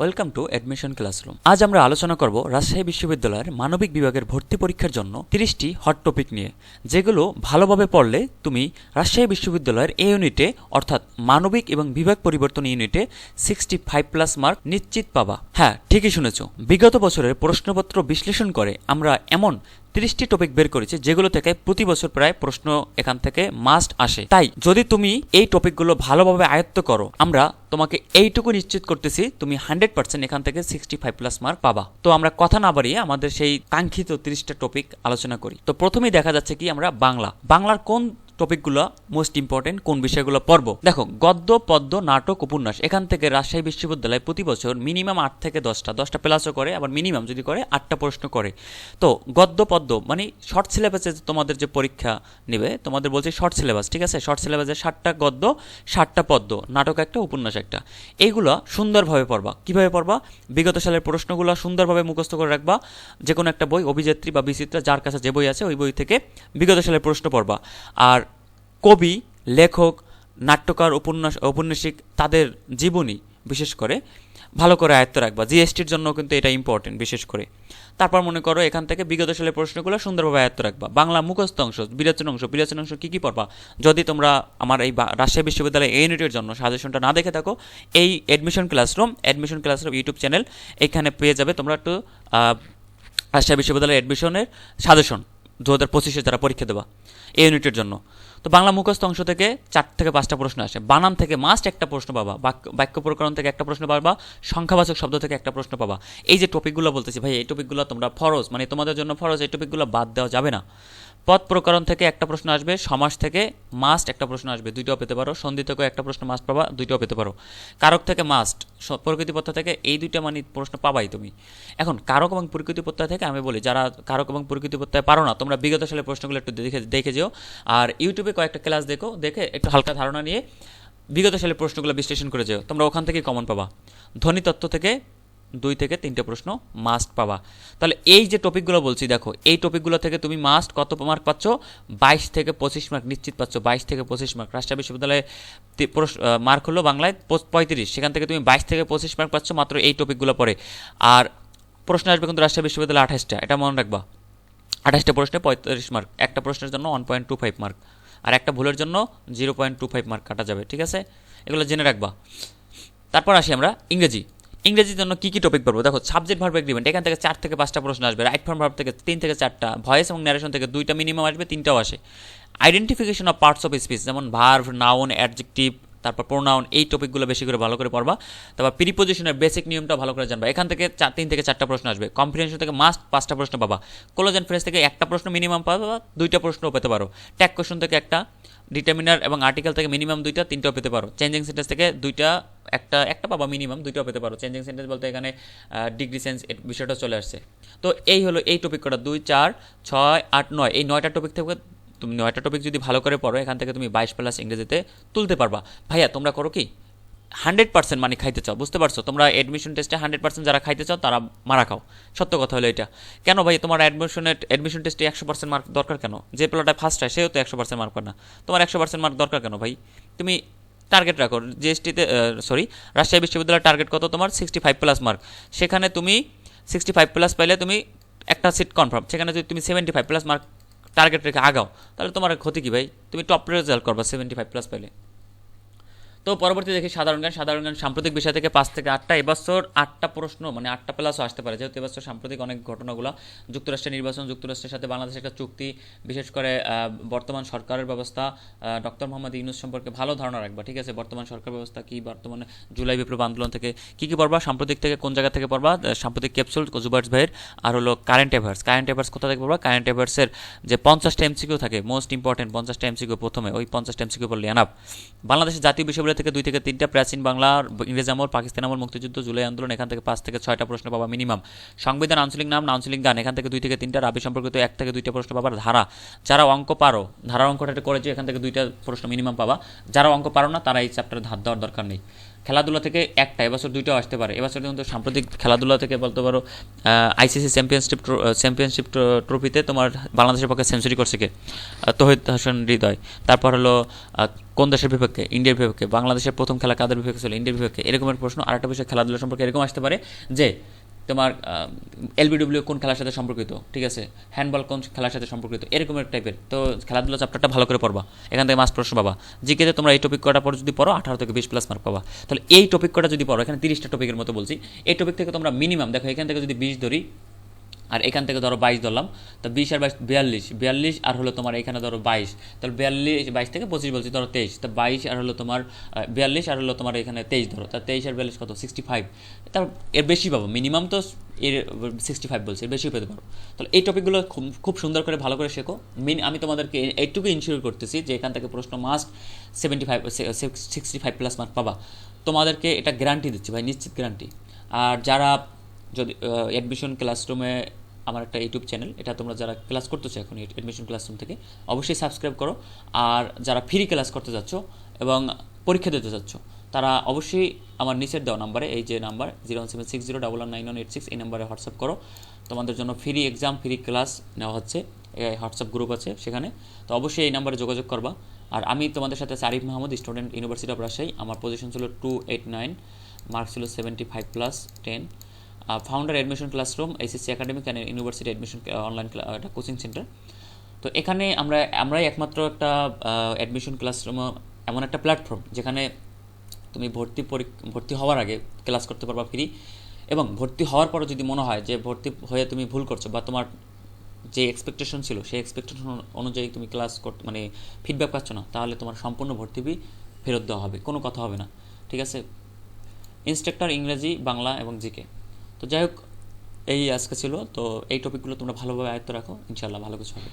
Welcome to admission classroom আজ আমরা আলোচনা করব রাজশাহী বিশ্ববিদ্যালয়ের মানবিক বিভাগের ভর্তি পরীক্ষার জন্য তিরিশটি হট টপিক নিয়ে, যেগুলো ভালোভাবে পড়লে তুমি রাজশাহী বিশ্ববিদ্যালয়ের এ ইউনিটে অর্থাৎ মানবিক এবং বিভাগ পরিবর্তন ইউনিটে সিক্সটি ফাইভ প্লাস মার্ক নিশ্চিত পাবা। হ্যাঁ ঠিকই শুনেছ। বিগত বছরের প্রশ্নপত্র বিশ্লেষণ করে আমরা এমন তিরিশটি টপিক বের করেছি, যেগুলো থেকে প্রতি বছর প্রায় প্রশ্ন এখান থেকে মাস্ট আসে। তাই, যদি তুমি এই টপিকগুলো ভালোভাবে আয়ত্ত করো, আমরা তোমাকে এইটুকু নিশ্চিত করতেছি, তুমি হান্ড্রেড পার্সেন্ট এখান থেকে সিক্সটি ফাইভ প্লাস মার্ক পাবা। তো আমরা কথা না বাড়িয়ে আমাদের সেই কাঙ্ক্ষিত তিরিশটা টপিক আলোচনা করি। তো প্রথমেই দেখা যাচ্ছে কি, আমরা বাংলা। বাংলার কোন টপিকগুলো মোস্ট ইম্পর্টেন্ট কোন বিষয়গুলো পড়ব? দেখো, গদ্য, পদ্য, নাটক, উপন্যাস। এখান থেকে রাজশাহী বিশ্ববিদ্যালয় প্রতি বছর মিনিমাম আট থেকে দশটা দশটা প্লাসও করে, আবার মিনিমাম যদি করে, আটটা প্রশ্ন করে। তো, গদ্য, পদ্য মানে শর্ট সিলেবাসে তোমাদের যে পরীক্ষা নেবে, তোমাদের বলছে শর্ট সিলেবাস ঠিক আছে? শর্ট সিলেবাসে ষাটটা গদ্য ষাটটা পদ্য, নাটক একটা, উপন্যাস একটা। এইগুলো সুন্দরভাবে পড়বা। কীভাবে পড়বা? বিগত সালের প্রশ্নগুলো সুন্দরভাবে মুখস্থ করে রাখবা। যে কোনো একটা বই অভিযাত্রী বা বিচিত্রা যার কাছে যে বই আছে, ওই বই থেকে বিগত সালের প্রশ্ন পড়বা। আর কবি, লেখক, নাট্যকার, উপন্যাস, ঔপন্যাসিক তাদের জীবনী, বিশেষ করে ভালো করে আয়ত্ত রাখবা। জিএসটির জন্য কিন্তু এটা ইম্পর্টেন্ট বিশেষ করে। তারপর মনে করো এখান থেকে বিগত সালের প্রশ্নগুলো সুন্দরভাবে আয়ত্ত রাখবা। বাংলা মুখস্থ অংশ, বিরাচন অংশ বিরাচন অংশ কী কী পড়বা? যদি তোমরা আমার এই রাজশাহী বিশ্ববিদ্যালয় এই ইউনিটের জন্য সাজেশনটা না দেখে থাকো, এই admission classroom admission classroom YouTube channel এখানে পেয়ে যাবে তোমরা একটু রাজশাহী বিশ্ববিদ্যালয় অ্যাডমিশনের সাজেশন। দু হাজার পঁচিশে যারা পরীক্ষা দেবা, এই ইউনিটের জন্য। তো বাংলা মুখস্থ অংশ থেকে চার থেকে পাঁচটা প্রশ্ন আসে। বানান থেকে মাস্ট একটা প্রশ্ন পাবা, বাক্য প্রকরণ থেকে একটা প্রশ্ন পাবা, সংখ্যাবাচক শব্দ থেকে একটা প্রশ্ন পাবা। এই যে টপিকগুলো বলতেছি, ভাই, এই টপিকগুলো তোমরা ফরজ মানে তোমাদের জন্য ফরজ, এই টপিকগুলো বাদ দেওয়া যাবে না। পদ প্রকরণ থেকে একটা প্রশ্ন আসবে, সমাস থেকে মাস্ট একটা প্রশ্ন আসবে, দুইটাও পেতে পারো। সন্ধি থেকেও একটা প্রশ্ন মাস্ট পাবা, দুইটাও পেতে পারো। কারক থেকে মাস্ট প্রকৃতিপত্তা থেকে এই দুইটা মানে প্রশ্ন পাবাই তুমি। এখন, কারক এবং প্রকৃতিপত্তা থেকে আমি বলি, যারা কারক এবং প্রকৃতিপত্তায় পারো না, তোমরা বিগত সালের প্রশ্নগুলো একটু দেখে দেখে যেও। আর ইউটিউবে কয়েকটা ক্লাস দেখো, দেখে একটু হালকা ধারণা নিয়ে বিগত সালের প্রশ্নগুলো বিশ্লেষণ করে যেও। তোমরা ওখান থেকেই কমন পাবা। ধ্বনিতত্ত্ব থেকে দুই থেকে তিনটে প্রশ্ন মাস্ট পাবা। তাহলে এই যে টপিকগুলো বলছি, দেখো, এই টপিকগুলো থেকে তুমি মাস্ট কত মার্ক পাচ্ছ? বাইশ থেকে পঁচিশ মার্ক নিশ্চিত পাচ্ছ। বাইশ থেকে পঁচিশ মার্ক রাজশাহী বিশ্ববিদ্যালয়ে মার্ক হলো বাংলায় পঁয়ত্রিশ। সেখান থেকে তুমি বাইশ থেকে পঁচিশ মার্ক পাচ্ছ মাত্র এই টপিকগুলো পরে। আর প্রশ্ন আসবে কিন্তু রাজশাহী বিশ্ববিদ্যালয়ে আঠাশটা। এটা মনে রাখবা। আঠাশটা প্রশ্নে পঁয়ত্রিশ মার্ক একটা প্রশ্নের জন্য one point two five mark আর একটা ভুলের জন্য zero point two five mark কাটা যাবে। ঠিক আছে? এগুলো জেনে রাখবা। তারপর আসি আমরা ইংরেজি। ইংরেজির জন্য কী কী টপিক পড়ব? দেখো সাবজেক্ট ভার্ব এগ্রিমেন্ট এখান থেকে চার থেকে পাঁচটা প্রশ্ন আসবে রাইট ফর্ম ভার্ব থেকে তিন থেকে চারটা ভয়েস এবং ন্যারেশন থেকে দুইটা মিনিমাম আসবে, তিনটাও আসে। Identification of parts of speech যেমন ভার্ভ নাউন অ্যাডজেক্টিভ তারপর প্রোনাউন এই টপিকগুলো বেশি করে ভালো করে পড়বা। তারপর প্রিপোজিশনের বেসিক নিয়মটা ভালো করে জানবা। এখান থেকে চার, তিন থেকে চারটা প্রশ্ন আসবে। কম্প্রিহেনশন থেকে মাস্ট পাঁচটা প্রশ্ন পাবা। কোলোজেন ফ্রেস থেকে একটা প্রশ্ন মিনিমাম পাবা দুইটা প্রশ্নও পেতে পারো। ট্যাগ কোশ্চেন থেকে একটা ডিটারমিনার এবং আর্টিকেল থেকে মিনিমাম দুইটা, তিনটাও পেতে পারো। চেঞ্জিং সেন্টেন্স থেকে দুইটা, একটা একটা পাবা মিনিমাম দুইটাও পেতে পারো। চেঞ্জিং সেন্টেন্স বলতে এখানে ডিগ্রি সেন্স বিষয়টা চলে আসছে। তো এই হলো এই টপিক কটা। দুই, চার, ছয়, আট, নয়। এই নয়টা টপিক থেকে তুমি নয়টা টপিক যদি ভালো করে পড়ো, এখান থেকে তুমি বাইশ প্লাস ইংরেজিতে তুলতে পারবা। ভাইয়া, তোমরা করো কি? হান্ড্রেড পার্সেন্ট মানে খাইতে চাও, বুঝতে পারছ? তোমরা অ্যাডমিশন টেস্টে হান্ড্রেড পার্সেন্ট যারা খাইতে চাও, তারা মারা খাও। সত্য কথা হলো এটা। কেন ভাই, তোমার অ্যাডমিশনের অ্যাডমিশন টেস্টে একশো পার্সেন্ট মার্ক দরকার কেন? যে প্লেয়ারটা ফার্স্ট হয়, সেও তো একশো পার্সেন্ট মার্ক পায় না। তোমার একশো পার্সেন্ট মার্ক দরকার কেন ভাই? তুমি টার্গেট রাখো জিএসটিতে সরি রাজশাহী বিশ্ববিদ্যালয়ের টার্গেট কত? তোমার সিক্সটি ফাইভ প্লাস মার্ক সেখানে তুমি সিক্সটি ফাইভ প্লাস পাইলে তুমি একটা সিট কনফার্ম সেখানে যদি তুমি seventy five plus mark target রেখে আগাও। তাহলে তোমার ক্ষতি কি ভাই? তুমি টপ রেজাল্ট করবা সেভেন্টি ফাইভ প্লাস পাইলে তো পরবর্তী দেখি সাধারণ জ্ঞান। সাধারণ জ্ঞান সাম্প্রতিক বিষয় থেকে পাঁচ থেকে আটটা। এবছর আটটা প্রশ্ন মানে আটটা প্লাসও আসতে পারে। যেহেতু এবছর সাম্প্রতিক অনেক ঘটনাগুলো, যুক্তরাষ্ট্রের নির্বাচন, যুক্তরাষ্ট্রের সাথে বাংলাদেশের একটা চুক্তি, বিশেষ করে বর্তমান সরকারের ব্যবস্থা ডক্টর মোহাম্মদ ইউনুস সম্পর্কে ভালো ধারণা রাখবা, ঠিক আছে? বর্তমান সরকার ব্যবস্থা কি? বর্তমানে জুলাই বিপ্লব আন্দোলন থেকে কি কি পড়বা? সাম্প্রতিক থেকে কোন জায়গা থেকে পড়বা? সাম্প্রতিক ক্যাপসুল জুবার্স ভাইয়ের, আর হলো কারেন্ট অ্যাফেয়ার্স। কারেন্ট অ্যাফেয়ার্স কোথা থেকে পড়বা? কারেন্ট অ্যাফেয়ার্সের যে পঞ্চাশটা এমসিকিউ থাকে মোস্ট ইম্পর্টেন্ট পঞ্চাশটা এমসিকিউ প্রথমে, ওই পঞ্চাশটা এমসিকিউ পড়লে এনাফ বাংলাদেশের জাতীয় বিশ্ববিদ্যালয় থেকে দুই থেকে তিনটা প্রাচীন বাংলা, ইংরেজ আমল, পাকিস্তান আমল, মুক্তিযুদ্ধ, জুলাই আন্দোলন, এখান থেকে পাঁচ থেকে ছয়টা প্রশ্ন পাবা মিনিমাম সংবিধান, আঞ্চলিক নাম, আঞ্চলিক গান, এখান থেকে দুই থেকে তিনটা, রাবি সম্পর্কিত এক থেকে দুইটা প্রশ্ন পাবার ধারা। যারা অঙ্ক পারো ধারা অঙ্কটা করেছে এখান থেকে দুইটা প্রশ্ন মিনিমাম পাবা। যারা অঙ্ক পারো না, তারা এই চ্যাপ্টারে ধার দেওয়ার দরকার নেই। খেলাধুলা থেকে একটা, এবছর দুইটাও আসতে পারে। এবছর কিন্তু সাম্প্রতিক খেলাধুলা থেকে বলতে পারো আইসিসি চ্যাম্পিয়নশিপ চ্যাম্পিয়নশিপ ট্রফিতে তোমার বাংলাদেশের পক্ষে সেঞ্চুরি করছে কে? তহিদ হাসান হৃদয়। তারপর হলো কোন দেশের বিপক্ষে? ইন্ডিয়ার বিপক্ষে। বাংলাদেশের প্রথম খেলা কাদের বিপক্ষে ছিল? ইন্ডিয়ার বিপক্ষে। এরকমের প্রশ্ন আরেকটা বিষয় খেলাধুলা সম্পর্কে এরকম আসতে পারে যে তোমার এলবিডব্লিউ কোন খেলার সাথে সম্পর্কিত? ঠিক আছে? হ্যান্ডবল কোন খেলার সাথে সম্পর্কিত? এরকম এক টাইপের তো খেলাধুলা চ্যাপ্টারটা ভালো করে পড়বা। এখান থেকে মাস প্রশ্ন পাবা। জিকেতে তোমরা এই টপিক কটা পর যদি পড়ো, আঠারো থেকে বিশ প্লাস মার্ক পাবা। তাহলে এই টপিক কটা যদি পড়ো, এখানে তিরিশটা টপিকের মতো বলছি। এই টপিক থেকে তোমরা মিনিমাম দেখো, এখান থেকে যদি বিশ ধরি আর এখান থেকে ধরো বাইশ ধরলাম, তো বিশ আর বাইশ বিয়াল্লিশ বিয়াল্লিশ আর হলো তোমার এখানে ধরো বাইশ, তাহলে বিয়াল্লিশ, বাইশ থেকে পঁচিশ বলছি, ধরো তেইশ, তো বাইশ আর হলো তোমার বিয়াল্লিশ আর হলো তোমার এখানে তেইশ ধরো, তা তেইশ আর বিয়াল্লিশ কত? সিক্সটি ফাইভ তার এর বেশি পাবো মিনিমাম তো এর সিক্সটি ফাইভ বলছি, এর বেশি পেতে পারো। তাহলে এই টপিকগুলো খুব খুব সুন্দর করে, ভালো করে শেখো। মিন আমি তোমাদেরকে এইটুকু ইনশিওর করতেছি যে এখান থেকে প্রশ্ন must seventy five sixty five plus mark পাবা। তোমাদেরকে এটা গ্যারান্টি দিচ্ছি ভাই, নিশ্চিত গ্যারান্টি আর যারা যদি অ্যাডমিশন ক্লাসরুমে আমার একটা ইউটিউব চ্যানেল, এটা তোমরা যারা ক্লাস করতেছো এখন অ্যাডমিশন ক্লাসরুম থেকে, অবশ্যই সাবস্ক্রাইব করো। আর যারা ফ্রি ক্লাস করতে যাচ্ছ এবং পরীক্ষা দিতে যাচ্ছ, তারা অবশ্যই আমার নিচের দেওয়া নাম্বারে এই যে number zero one seven six zero double one nine one eight six এই নাম্বারে হোয়াটসঅ্যাপ করো। তোমাদের জন্য ফ্রি এক্সাম ফ্রি ক্লাস নেওয়া হচ্ছে এই হোয়াটসঅ্যাপ গ্রুপ আছে সেখানে। তো অবশ্যই এই নাম্বারে যোগাযোগ করবা। আর আমি তোমাদের সাথে Arif Mahmud student university of Rajshahi আমার পজিশন ছিল টু এইট নাইন মার্ক ছিল seventy five plus ten founder admission classroom SSC academic and university admission online একটা কোচিং সেন্টার তো এখানে আমরা, আমরাই একমাত্র একটা অ্যাডমিশন ক্লাসরুম এমন একটা প্ল্যাটফর্ম যেখানে তুমি ভর্তি ভর্তি হওয়ার আগে ক্লাস করতে পারবা ফ্রি এবং ভর্তি হওয়ার পরও যদি মনে হয় যে ভর্তি হয়ে তুমি ভুল করছ বা তোমার যে এক্সপেকটেশন ছিল সেই এক্সপেকটেশন অনুযায়ী তুমি ক্লাস করতে মানে ফিডব্যাক পাচ্ছ না, তাহলে তোমার সম্পূর্ণ ভর্তি ফি ফেরত দেওয়া হবে, কোনো কথা হবে না। ঠিক আছে? ইনস্ট্রাক্টর ইংরেজি, বাংলা এবং জিকে তো যাই হোক, এই আজকে ছিল। তো এই টপিকগুলো তোমরা ভালোভাবে আয়ত্ত রাখো। ইনশাল্লাহ ভালো কিছু হবে।